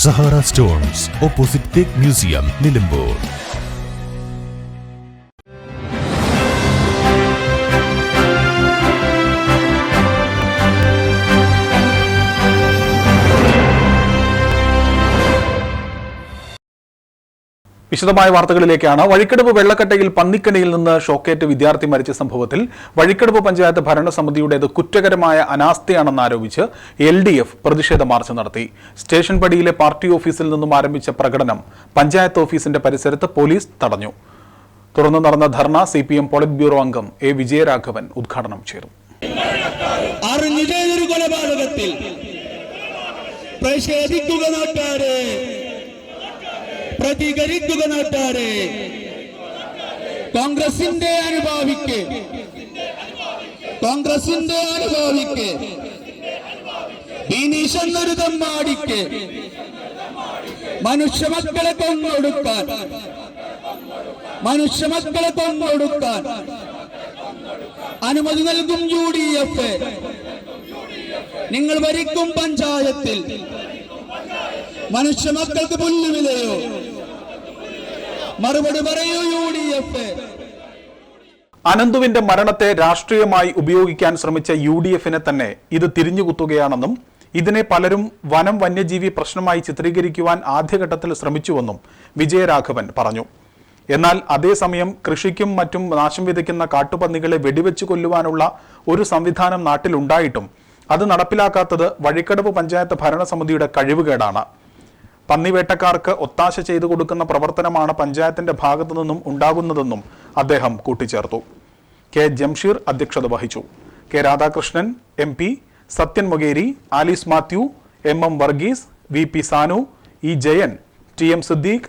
Sahara stones opposite തേക്ക് museum Nilambur. വിശദമായ വാർത്തകളിലേക്കാണ്. വഴിക്കടവ് വെള്ളക്കട്ടയിൽ പന്നിക്കണിയിൽ നിന്ന് ഷോക്കേറ്റ് വിദ്യാർത്ഥി മരിച്ച സംഭവത്തിൽ വഴിക്കടവ് പഞ്ചായത്ത് ഭരണസമിതിയുടേത് കുറ്റകരമായ അനാസ്ഥയാണെന്ന് ആരോപിച്ച് എൽ ഡി എഫ് പ്രതിഷേധ മാർച്ച് നടത്തി. സ്റ്റേഷൻ പടിയിലെ പാർട്ടി ഓഫീസിൽ നിന്നും ആരംഭിച്ച പ്രകടനം പഞ്ചായത്ത് ഓഫീസിന്റെ പരിസരത്ത് പോലീസ് തടഞ്ഞു. തുടർന്ന് നടന്ന dharna C P M politburo അംഗം എ വിജയരാഘവൻ ഉദ്ഘാടനം ചെയ്തു. പ്രതിഷേധിക്കുക നാട്ടാരെ പ്രതികരിക്കുക നാട്ടാരെ. കോൺഗ്രസിന്റെ അനുഭാവിക്ക്. കോൺഗ്രസിന്റെ അനുഭാവിക്ക്. ബിനീഷ് എന്നൊരു തമ്മാടിക്ക്. മനുഷ്യ മക്കളെ കൊന്നൊടുക്കാൻ. മനുഷ്യ മക്കളെ കൊന്നൊടുക്കാൻ. അനുമതി നൽകും യു ഡി എഫ് നിങ്ങൾ ഭരിക്കും പഞ്ചായത്തിൽ. മനുഷ്യ മക്കൾക്ക് പുല്ലുവിലയോ? മറുപടി പറയൂ അനന്തുവിന്റെ മരണത്തെ രാഷ്ട്രീയമായി ഉപയോഗിക്കാൻ ശ്രമിച്ച യു ഡി എഫിനെ തന്നെ ഇത് തിരിഞ്ഞുകുത്തുകയാണെന്നും ഇതിനെ പലരും വനം വന്യജീവി പ്രശ്നമായി ചിത്രീകരിക്കുവാൻ ആദ്യഘട്ടത്തിൽ ശ്രമിച്ചുവെന്നും വിജയരാഘവൻ പറഞ്ഞു. എന്നാൽ അതേസമയം കൃഷിക്കും മറ്റും നാശം വിതയ്ക്കുന്ന കാട്ടുപന്നികളെ വെടിവെച്ചു കൊല്ലുവാനുള്ള ഒരു സംവിധാനം നാട്ടിലുണ്ടായിട്ടും അത് നടപ്പിലാക്കാത്തത് വഴിക്കടവ് പഞ്ചായത്ത് ഭരണസമിതിയുടെ കഴിവുകേടാണ്. പന്നിവേട്ടക്കാർക്ക് ഒത്താശ ചെയ്തു കൊടുക്കുന്ന പ്രവർത്തനമാണ് പഞ്ചായത്തിന്റെ ഭാഗത്തു നിന്നും ഉണ്ടാകുന്നതെന്നും അദ്ദേഹം കൂട്ടിച്ചേർത്തു. കെ ജംഷീർ അധ്യക്ഷത വഹിച്ചു. K Radhakrishnan M P Sathyan Mokeri Alice Mathew M M Varghese V P Sanu E Jayan T M Siddique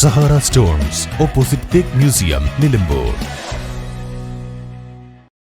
Sahara stones opposite തേക്ക് മ്യൂസിയം നിലമ്പൂർ.